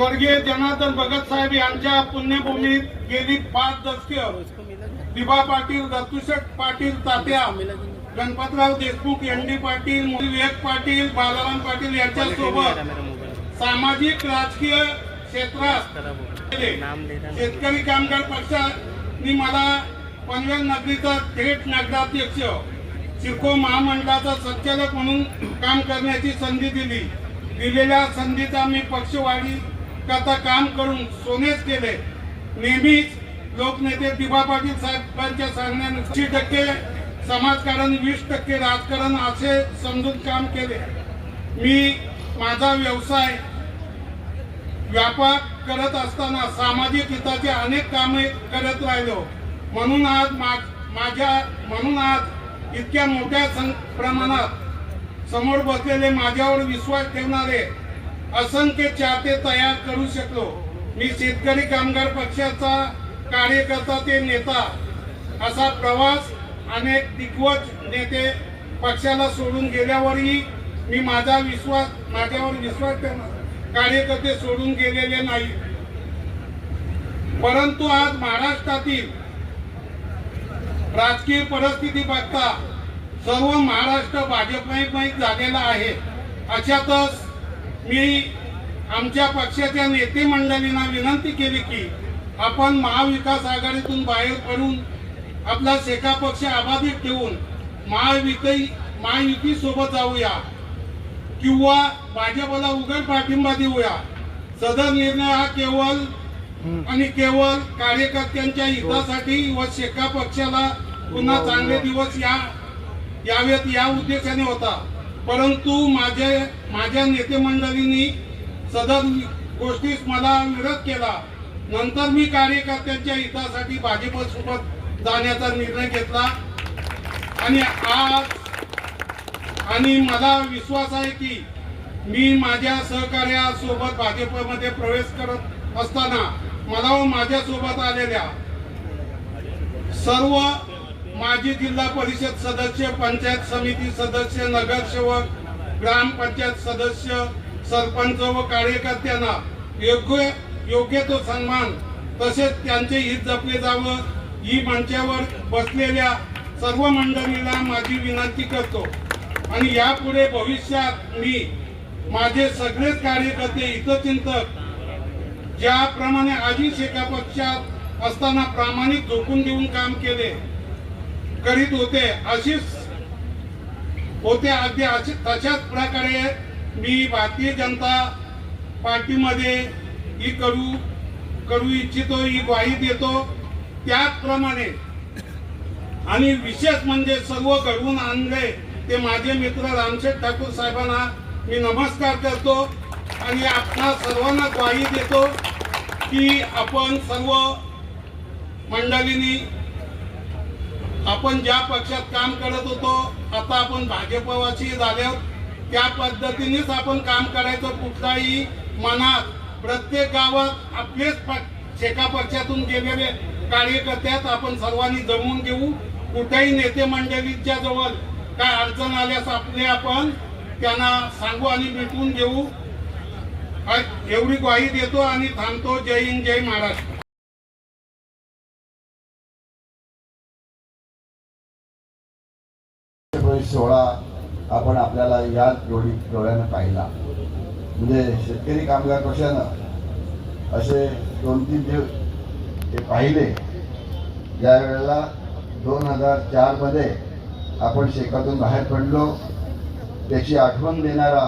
स्वर्गीय जनार्दन भगत साहेब यांच्या पुण्यभूमीत गेली पाच दशक. दिबा पाटील दत्तुशेठ पाटील तात्या गणपतराव देशमुख एन डी पाटील विवेक पाटील बालाराम पाटील यांच्यासोबत सामाजिक राजकीय क्षेत्रात शेतकरी कामगार पक्षाने मला पनवेल नगरीचा थेट नगराध्यक्ष सिडको महामंडळाचा संचालक म्हणून काम करण्याची संधी दिली. दिलेल्या संधीचा मी पक्षवाढी करता काम करून सोनेच केले नेहमीच लोकनेते दिबा पाटील साहेबांच्या सांगण्याने टक्के समाजकारण वीस टक्के राजकारण असे समजून काम केले. मी माझा व्यवसाय व्यापार करत असताना सामाजिक हिताचे अनेक कामे करत राहिलो. म्हणून आज मा- माझ्या म्हणून आज इतक्या मोठ्या सं- प्रमाणात समोर बसलेले माझ्यावर विश्वास ठेवणारे असंख्य चाहते तयार करू शकलो. मी शेतकरी कामगार पक्षाचा कार्यकर्ता ते नेता. असा प्रवास अनेक दिग्गज नेते पक्षाला सोडून गेल्यावरही मी माझा विश्वास माझ्यावर विश्वास ठेवणार कार्यकर्ते सोडून गेलेले नाही परंतु आज महाराष्ट्रातील राजकीय परिस्थिती बघता सर्व महाराष्ट्र भाजपमय झालेला आहे. अशातच मी आमच्या पक्षाच्या नेते मंडळींना विनंती केली की आपण महाविकास आघाडीतून बाहेर पडून आपला शेका पक्ष अबाधित ठेवून महायुती महायुती सोबत जाऊया. किंवा भाजपला उघड पाठिंबा देऊया. सदर निर्णय हा केवळ आणि केवळ कार्यकर्त्यांच्या हितासाठी व शेका पक्षाला पुन्हा चांगले दिवस या यावेत या उद्देशाने होता. परंतु माझे माझ्या नेते मंडळींनी सदर गोष्टीस मला विरोध केला. नंतर मी कार्यकर्त्यांच्या हितासाठी भाजपसोबत जाण्याचा निर्णय घेतला. आणि आज आणि मला विश्वास आहे की मी माझ्या सहकार्यासोबत भाजपमध्ये प्रवेश करत असताना मला व माझ्यासोबत आलेल्या सर्व माजी जिल्हा परिषद सदस्य पंचायत समिती सदस्य नगरसेवक ग्रामपंचायत सदस्य सरपंच व कार्यकर्त्यांना योग्य योग्य तो सन्मान तसेच त्यांचे हित जपले जावं ही मंचावर बसलेल्या सर्व मंडळीला माझी विनंती करतो. आणि यापुढे भविष्यात मी माझे सगळेच कार्यकर्ते हितचिंतक ज्याप्रमाणे आजी शेका पक्षात असताना प्रामाणिक झोकून देऊन काम केले करीत होते अशीच होते अगदी अशी तशाच प्रकारे मी भारतीय जनता पार्टीमध्ये ही करू करू इच्छितो ही ग्वाही देतो. त्याचप्रमाणे आणि विशेष म्हणजे सर्व घडवून आणले ते माझे मित्र रामशेठ ठाकूर साहेबांना मी नमस्कार करतो आणि आपणा सर्वांना ग्वाही देतो की आपण सर्व मंडळींनी आपण ज्या पक्षात काम करत होतो आता आपण भाजपवाशी झाले आहोत. त्या पद्धतीनेच आपण काम करायचं कुठलाही मनात. प्रत्येक गावात आपलेच प- शेका पक्षातून गेलेले कार्यकर्त्यात आपण सर्वांनी जमवून घेऊ. कुठेही नेते मंडळींच्या जवळ काय अडचण आल्यास आपले आपण त्यांना सांगू आणि भेटून घेऊ. एवढी ग्वाही देतो आणि थांबतो. जय हिंद जय महाराष्ट्र. आपण आपल्याला या डोळी डोळ्यानं पाहिला. म्हणजे शेतकरी कामगार पक्षानं असे दोन तीन दिवस ते पाहिले. ज्यावेळेला दोन हजार चारमध्ये आपण शेकातून बाहेर पडलो. त्याची आठवण देणारा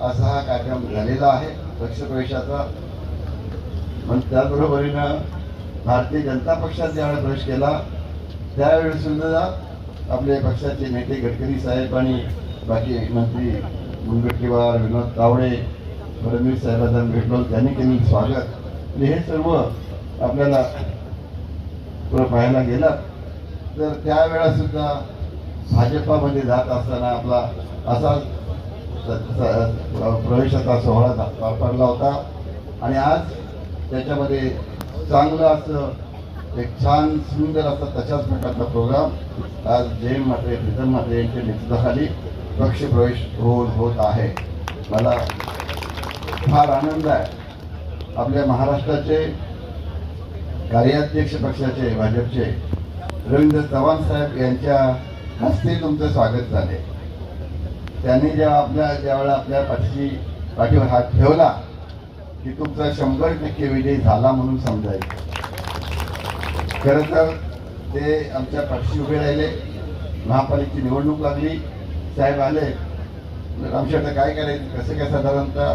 असा हा कार्यक्रम झालेला आहे पक्षप्रवेशाचा पण त्याचबरोबरीनं भारतीय जनता पक्षात ज्यावेळेला प्रवेश केला त्यावेळेस सुद्धा आपले पक्षाचे नेते गडकरी साहेब आणि बाकी मंत्री मुनगट्टीवार विनोद तावडे फडणवीस साहेबांना भेटलो त्यांनी केलेलं स्वागत. आणि हे सर्व आपल्याला पुढं पाहायला गेलं तर त्यावेळा सुद्धा भाजपामध्ये जात असताना आपला असा प्रवेशाचा सोहळा वापरला होता. आणि आज त्याच्यामध्ये चांगलं असं एक छान सुंदर असा तशाच प्रकारचा प्रोग्राम आज जयंत म्हात्रे प्रीतम म्हात्रे यांच्या नेतृत्वाखाली पक्ष प्रवेश होत होत आहे. मला फार आनंद आहे. आपल्या महाराष्ट्राचे कार्याध्यक्ष पक्षाचे भाजपचे रवींद्र चव्हाण साहेब यांच्या हस्ते तुमचं स्वागत झाले. त्यांनी जेव्हा आपल्या ज्यावेळेला आपल्या पाठीशी पाठीवर हात ठेवला की तुमचा शंभर टक्के विजय झाला म्हणून समजायचं. खरं तर ते आमच्या पाठीशी उभे राहिले. महापालिकेची निवडणूक लागली. साहेब आले. आमच्या काय करायचं? कसं काय साधारणतः?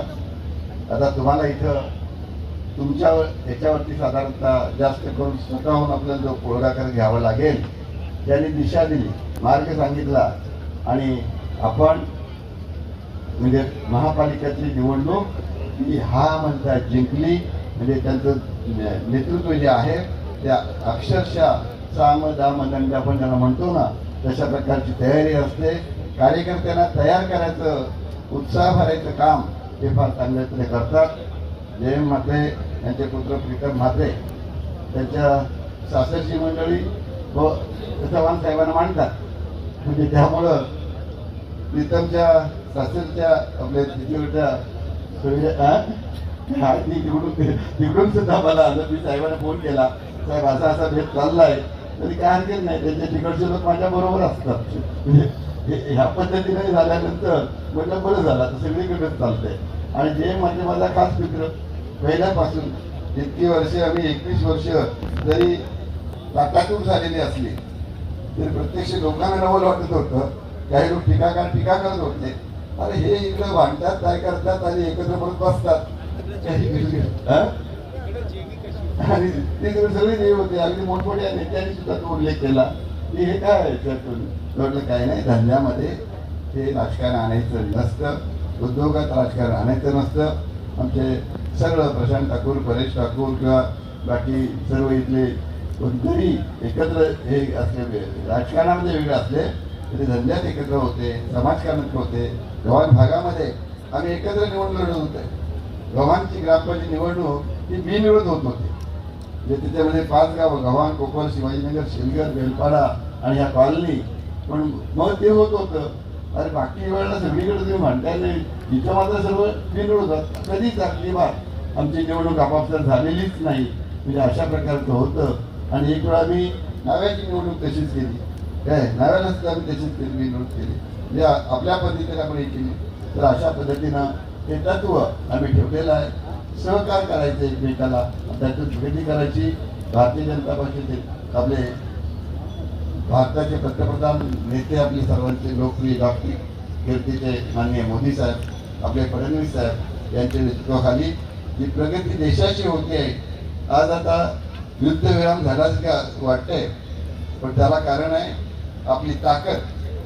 आता तुम्हाला इथं तुमच्या याच्यावरती साधारणतः जास्त करून स्वतःहून आपल्याला जो पुढाकार घ्यावा लागेल त्यांनी दिशा दिली मार्ग सांगितला आणि आपण म्हणजे महापालिकेची निवडणूक ही हा म्हणता जिंकली म्हणजे त्यांचं नेतृत्व जे आहे त्या अक्षरशः साम दाम दंड आपण ज्याला म्हणतो ना तशा प्रकारची तयारी असते. कार्यकर्त्यांना तयार करायचं उत्साह भरायचं काम ते फार चांगल्या तऱ्हे करतात. जयंत म्हात्रे यांचे पुत्र प्रीतम म्हात्रे त्यांच्या सासरची मंडळी व चव्हाण साहेबांना मांडतात म्हणजे त्यामुळं प्रीतमच्या सासरच्या आपल्या तिकडच्या सोयऱ्या- तिकडून तिकडून सुद्धा मला मी साहेबांना फोन केला. साहेब असा असा भेट चाललाय. तरी काय हरकत नाही त्यांचे तिकडचे लोक माझ्या बरोबर असतात. ह्या पद्धतीने झाल्यानंतर म्हटलं बरं झालं आता सगळीकडेच चालतंय. आणि जे म्हणजे माझा खास मित्र पहिल्यापासून इतकी वर्ष आम्ही एकवीस वर्ष जरी टाटातून झालेली असली तरी प्रत्यक्ष लोकांना नवल वाटत होतं काही लोक टीकाकार टीका करत होते अरे हे इकडे भांडतात काय करतात आणि एकत्र परत बसतात. आणि ते सगळे देव होते अगदी मोठमोठ्या नेत्यांनी सुद्धा तो उल्लेख केला. की हे काय आहे म्हटलं काय नाही धंद्यामध्ये हे राजकारण आणायचं नसतं उद्योगात राजकारण आणायचं नसतं. आमचे सगळं प्रशांत ठाकूर परेश ठाकूर किंवा बाकी सर्व इथले कोणतरी एकत्र हे असले राजकारणामध्ये वेगळे असले तरी धंद्यात एकत्र होते समाजकारणात होते. गव्हाण भागामध्ये आम्ही एकत्र निवडणूक लढत होते. गव्हाणची ग्रामपंचायत निवडणूक ही बिनविरोध होत होते. म्हणजे त्याच्यामध्ये पाच गावं गव्हाण कोकण शिवाजीनगर शिलगर बेलपाडा आणि ह्या कॉलनी पण मग ते होत होतं. अरे बाकी वेळेला सगळीकडे तुम्ही म्हणता नाही. इथं मात्र सर्व बिनविरोध होतात. कधीच आपली बात आमची निवडणूक आपापसात झालेलीच नाही. म्हणजे अशा प्रकारचं होतं. आणि एक वेळा आम्ही नाव्याची निवडणूक तशीच केली. काय? नाव्याला सुद्धा आम्ही तशीच केली निवडणूक केली. म्हणजे आपल्या पद्धतीने आपण हे केली. तर अशा पद्धतीनं हे तत्व आम्ही ठेवलेलं आहे. सहकार करायचं एकमेकाला. त्यातून प्रगती करायची. भारतीय जनता पक्षाचे आपले भारताचे पंतप्रधान नेते आपले सर्वांचे लोकप्रिय जागतिक कीर्तीचे माननीय मोदी साहेब आपले फडणवीस साहेब यांच्या नेतृत्वाखाली जी प्रगती देशाची होते आज आता युद्धविराम झालाच का वाटतंय? पण त्याला कारण आहे आपली ताकद.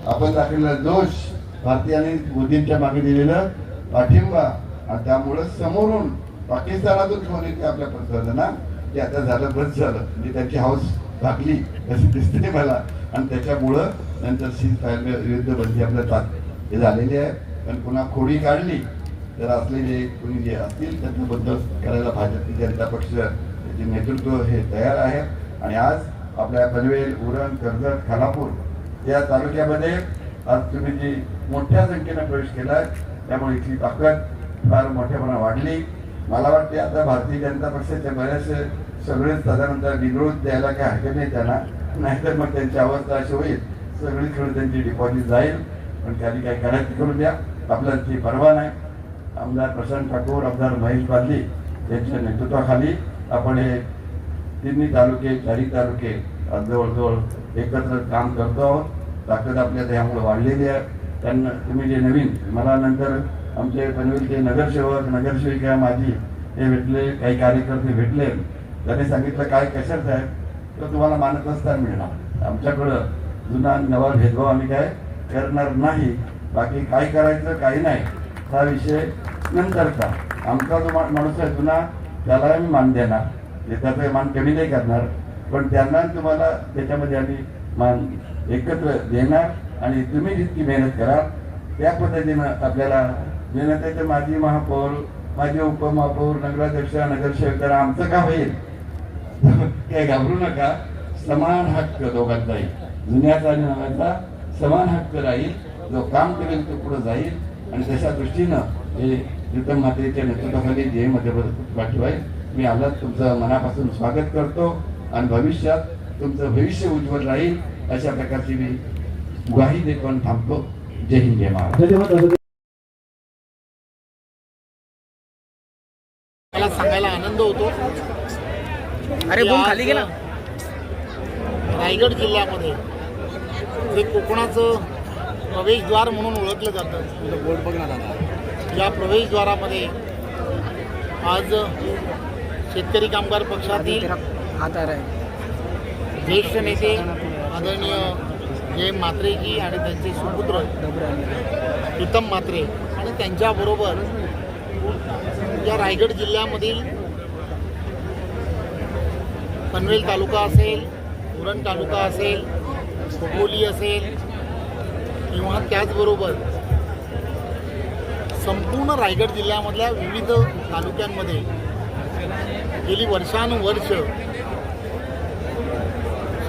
आपण दाखवलेला जोश भारतीयांनी मोदींच्या मागे दिलेलं पाठिंबा आणि त्यामुळं समोरून पाकिस्तानातून फोन येते आपल्या पंतप्रधानांना की आता झालं बस झालं. म्हणजे त्यांची हाऊस टाकली. अशी दिसते मला. आणि त्याच्यामुळं नंतर शीज फायर आपल्या ताक हे झालेली आहे. पण पुन्हा खोडी काढली. तर असलेले कोणी जे असतील त्यांच्याबद्दल करायला भाजपची जनता पक्ष त्याचे नेतृत्व हे तयार आहे. आणि आज आपल्या पनवेल उरण कर्जत खानापूर या तालुक्यामध्ये आज तुम्ही जी मोठ्या संख्येनं प्रवेश केला त्यामुळे इथली ताकद फार मोठ्यापणा वाढली. मला वाटते आता भारतीय जनता पक्षाच्या बरेचसे सगळेच साधारणतः निरोध द्यायला काही हरकत नाही त्यांना. नाहीतर मग त्यांची अवस्था अशी होईल. सगळीकडे त्यांची डिपॉझिट जाईल. पण त्यांनी काही करायचं करून द्या. आपल्याला ती परवा नाही. आमदार प्रशांत ठाकूर आमदार महेश बादली यांच्या नेतृत्वाखाली आपण हे तिन्ही तालुके चारही तालुके जवळजवळ एकत्र काम करतो आहोत. ताकद आपल्या त्यामुळे वाढलेली आहे. त्यांना तुम्ही जे नवीन मला नंतर आमचे पनवेलचे नगरसेवक नगरसेविका माझी हे भेटले काही कार्यकर्ते भेटले. त्यांनी सांगितलं काय कशाचं आहे? तर तुम्हाला मानत स्थान मिळणार. आमच्याकडं जुना नवा भेदभाव आम्ही काय करणार नाही. बाकी काय करायचं काही नाही. हा विषय नंतरचा. आमचा जो मा- माणूस आहे जुना त्याला आम्ही मान देणार. म्हणजे त्याचा मान कमी नाही करणार. पण त्यांना तुम्हाला त्याच्यामध्ये आम्ही मान एकत्र देणार आणि तुम्ही जितकी मेहनत करा त्या पद्धतीनं आपल्याला मेहनत आहे तर माझी महापौर माझे उपमहापौर नगराध्यक्ष नगरसेवक तर आमचं का होईल? काय घाबरू नका. समान हक्क दोघांचाही जुन्याचा आणि नव्याचा समान हक्क राहील. जो काम करेल तो पुढे जाईल. आणि तशा दृष्टीनं हे प्रीतम म्हात्रेच्या नेतृत्वाखाली जे मध्य पाठीव आहे मी आला तुमचं मनापासून स्वागत करतो. आणि भविष्यात तुमचं भविष्य उज्ज्वल राहील. अशा प्रकारची मी ग्वाही आणि थांबतो. जय हिंद जय महाराज मला सांगायला आनंद होतो. अरे आज खाली गेला. रायगड जिल्ह्यामध्ये जे कोकणाचं प्रवेशद्वार म्हणून ओळखलं जातं. बोर्ड बघ ना दादा. या प्रवेशद्वारामध्ये आज शेतकरी कामगार पक्षातील है ज्येष्ठ नेते आदरणीय जय म्हात्रेजी आणि त्यांचे सुपुत्र प्रीतम म्हात्रे आणि त्यांच्याबरोबर या रायगड जिल्ह्यामधील पनवेल तालुका असेल उरण तालुका असेल खोपोली असेल किंवा त्याचबरोबर संपूर्ण रायगड जिल्ह्यामधल्या विविध तालुक्यांमध्ये गेली वर्षानुवर्ष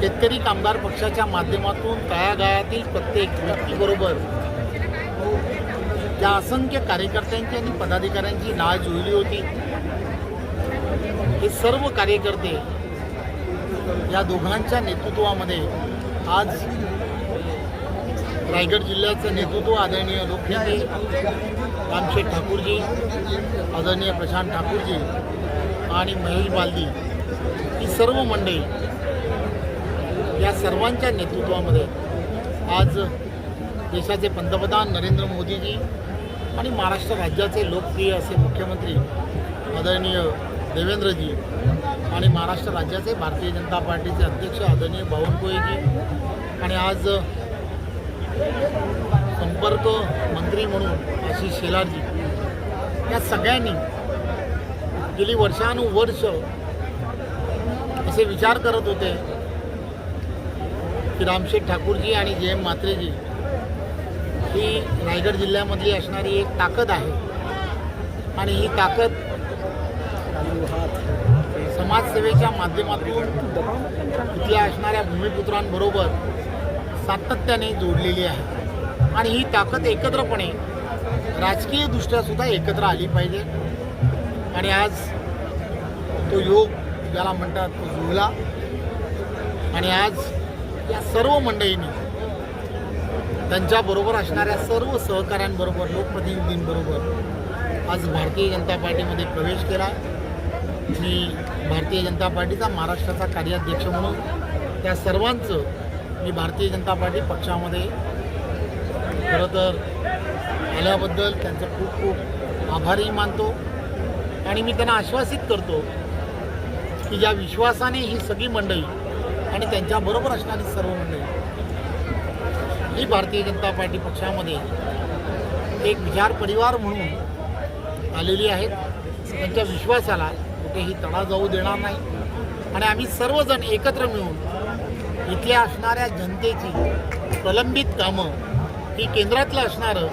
शेतकरी कामगार पक्षाच्या माध्यमातून तळागाळातील प्रत्येक व्यक्तीबरोबर त्या असंख्य कार्यकर्त्यांची आणि पदाधिकाऱ्यांची नाळ जुळली होती. हे सर्व कार्यकर्ते या दोघांच्या नेतृत्वामध्ये आज रायगड जिल्ह्याचं नेतृत्व आदरणीय लोकनेते रामशेठ ठाकूरजी आदरणीय प्रशांत ठाकूरजी आणि महेश बालदी ही सर्व मंडळी या सर्वांच्या नेतृत्वामध्ये आज देशाचे पंतप्रधान नरेंद्र मोदीजी आणि महाराष्ट्र राज्याचे लोकप्रिय असे मुख्यमंत्री आदरणीय देवेंद्रजी आणि महाराष्ट्र राज्याचे भारतीय जनता पार्टीचे अध्यक्ष आदरणीय बावनकुळेजी आणि आज संपर्क मंत्री म्हणून आशिष शेलारजी. या सगळ्यांनी गेली वर्षानुवर्ष असे विचार करत होते की रामशेठ ठाकूरजी आणि जे एम म्हात्रेजी ही रायगड जिल्ह्यामधली असणारी एक ताकद आहे. आणि ही ताकद समाजसेवेच्या माध्यमातून इथल्या असणाऱ्या भूमिपुत्रांबरोबर सातत्याने जोडलेली आहे. आणि ही ताकद एकत्रपणे राजकीयदृष्ट्यासुद्धा सुद्धा एकत्र आली पाहिजे. आणि आज तो योग ज्याला म्हणतात तो जुळला आणि आज या सर्व मंडळींनी त्यांच्याबरोबर असणाऱ्या सर्व सहकाऱ्यांबरोबर लोकप्रतिनिधींबरोबर आज भारतीय जनता पार्टीमध्ये प्रवेश केला. मी भारतीय जनता पार्टीचा महाराष्ट्राचा कार्याध्यक्ष म्हणून त्या सर्वांचं मी भारतीय जनता पार्टी पक्षामध्ये खरं तर आल्याबद्दल त्यांचं खूप खूप आभारही मानतो आणि मी त्यांना आश्वासित करतो की ज्या विश्वासाने ही सगळी मंडळी आणि त्यांच्याबरोबर असणारी सर्व मंडळी ही भारतीय जनता पार्टी पक्षामध्ये एक विचार परिवार म्हणून आलेली आहेत. त्यांच्या विश्वासाला कुठेही तडा जाऊ देणार नाही. आणि आम्ही सर्वजण एकत्र मिळून इथल्या असणाऱ्या जनतेची प्रलंबित कामं ही केंद्रातलं असणारं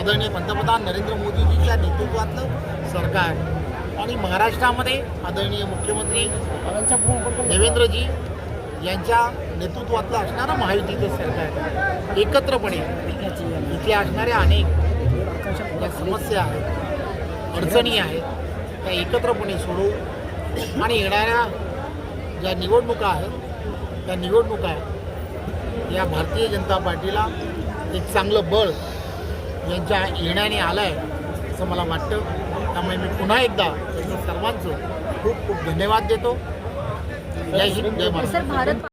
आदरणीय पंतप्रधान नरेंद्र मोदीजीच्या नेतृत्वातलं सरकार आणि महाराष्ट्रामध्ये आदरणीय मुख्यमंत्री देवेंद्रजी यांच्या नेतृत्वातलं असणारं महायुतीचं सरकार एकत्रपणे इथे असणाऱ्या अनेक समस्या आहेत अडचणी आहेत. त्या एकत्रपणे सोडवू आणि येणाऱ्या ज्या निवडणुका आहेत त्या निवडणुका या भारतीय जनता पार्टीला एक चांगलं बळ यांच्या येण्याने आलं आहे असं मला वाटतं. त्यामुळे मी पुन्हा एकदा त्यांचं सर्वांचं खूप खूप धन्यवाद देतो. जय हिंद जय भारत